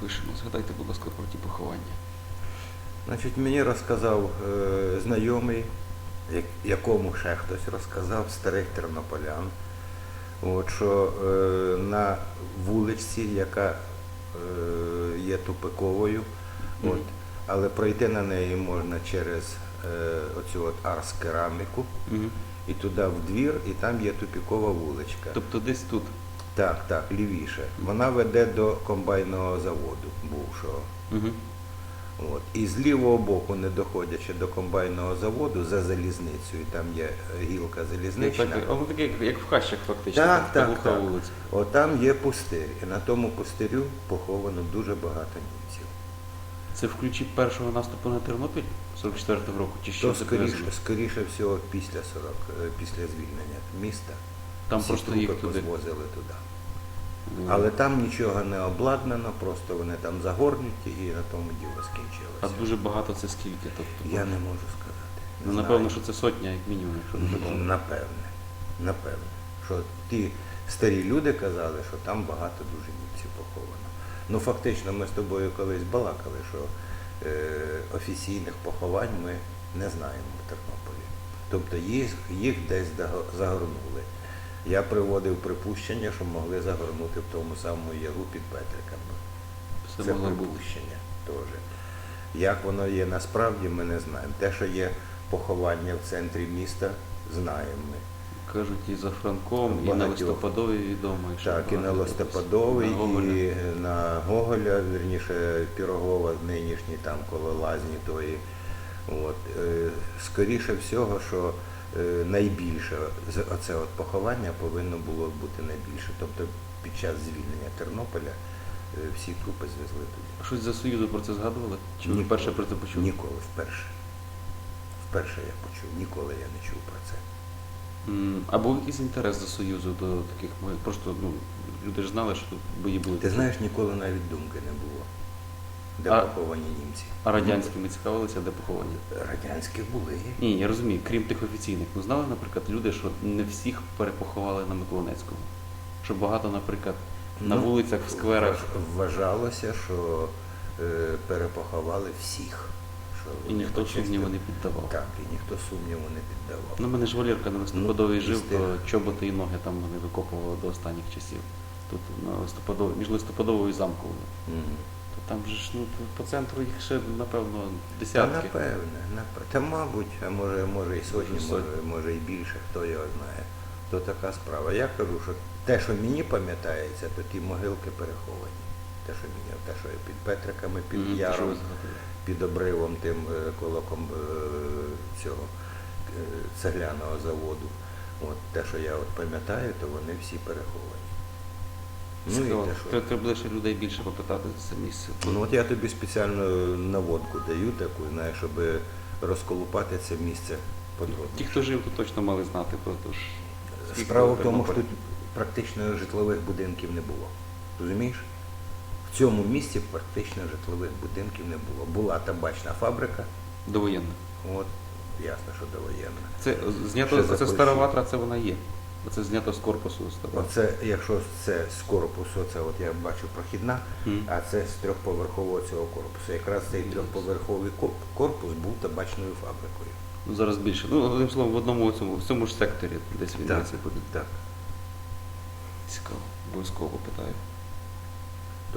Пишемо. Згадайте, будь ласка, про ті поховання. Значить, мені розказав е, знайомий, як- якому ще хтось розказав, старих тернополян, от, що е, на вуличці, яка е, є тупиковою, Мгм. от, але пройти на неї можна через е, оцю от арс-кераміку Мгм. і туди в двір, і там є тупікова вуличка. Тобто десь тут. Так, так, лівіше. Вона веде до комбайного заводу бувшого. Угу. От. І з лівого боку, не доходячи до комбайного заводу за залізницею, там є гілка залізнична. Воно таке, як- як в хащах фактично. Так, така так, так. вулиця. От там є пустир. І на тому пустирю поховано дуже багато німців. Це в ключі першого наступу на Тернопіль 44-го року, чи що То це скоріше, пов'язано? скоріше всього після 40, е, після звільнення міста. Там всі просто їх туди. позвозили туди. Е, Але там нічого не обладнано, просто вони там загорнуті і на тому діло скінчилося. А дуже багато це скільки? Тобто, Я не можу сказати. ну, Не напевно, знаю. що це сотня, як мінімум, якщо дуже багато. Напевне, напевне. Що ті старі люди казали, що там багато дуже німців поховано. Ну фактично ми з тобою колись балакали, що е, офіційних поховань ми не знаємо в Тернополі. Тобто їх, їх десь загорнули. Я приводив припущення, що могли загорнути в тому самому яру під Петриками. Це бути. припущення теж. Як воно є насправді, ми не знаємо. Те, що є поховання в центрі міста, знаємо ми. Кажуть, і за Франком, і на листопадовій відомо. і Так, і на Листопадовий, і на Гоголя, вірніше Пірогова, нинішній там коло лазні тої. От. е, Скоріше всього, що найбільше з- оце от поховання повинно було бути найбільше. Тобто під час звільнення Тернополя е, всі трупи звезли туди. Щось за Союзу про це згадували? Чи ви Ніколи. вперше про це почули? Ніколи, вперше. Вперше я почув, ніколи я не чув про це. А був якийсь інтерес за Союзу до таких? Просто ну, люди ж знали, що тут бої були. Ти знаєш, ніколи навіть думки не було, де А- поховані німці. А радянськими цікавилися, де поховані? Радянські були. Ні, я розумію, крім тих офіційних. Ну знали, наприклад, люди, що не всіх перепоховали на Миколинецькому. Що багато, наприклад, на Ну, вулицях, в скверах. вваж- Вважалося, що е, перепоховали всіх. Що І вони ніхто почистили. сумніву не піддавав. Так, і ніхто сумніву не піддавав. Ну, мене ж Валерка на листопадовій Ну, жив, то чоботи і ноги там вони викопували до останніх часів. Тут на листопадовій, між листопадовою і замковою. Мгм. Там же ж ну по центру їх ще напевно Та десятки. напевне, напевне. Та мабуть, а може, може і сотні, Може, може, і більше, хто його знає. То така справа. Я кажу, що те, що мені пам'ятається, то ті могилки переховані. Те, що мені, те, що під Петриками, під що яром, під обривом тим е, коло ком- е, цього е, цегляного заводу. От те, що я от пам'ятаю, то вони всі переховані. Ну і те, що. Треба- ще людей більше попитати за це місце. Ну от я тобі спеціально наводку даю таку, знаєш, щоб розколупати це місце подробно. Ті, хто жив, то точно мали знати про те ж. скільки Справа в тому, Тернополь. що тут практично житлових будинків не було. Розумієш? В цьому місці практично житлових будинків не було. Була табачна фабрика, довоєнна. от, ясно, що довоєнна. Це знято, Ще це Польщі. стара ватра, це вона є. Оце знято з корпусу старого. Оце, якщо це з корпусу, це от я бачу прохідна, mm. а це з трьохповерхового цього корпусу. Якраз цей трьохповерховий корпус був табачною фабрикою. Ну, зараз більше. Ну, одним словом, в одному цьому, в цьому ж секторі десь він Так, буде. так. Цікаво. Обов'язково попитаю.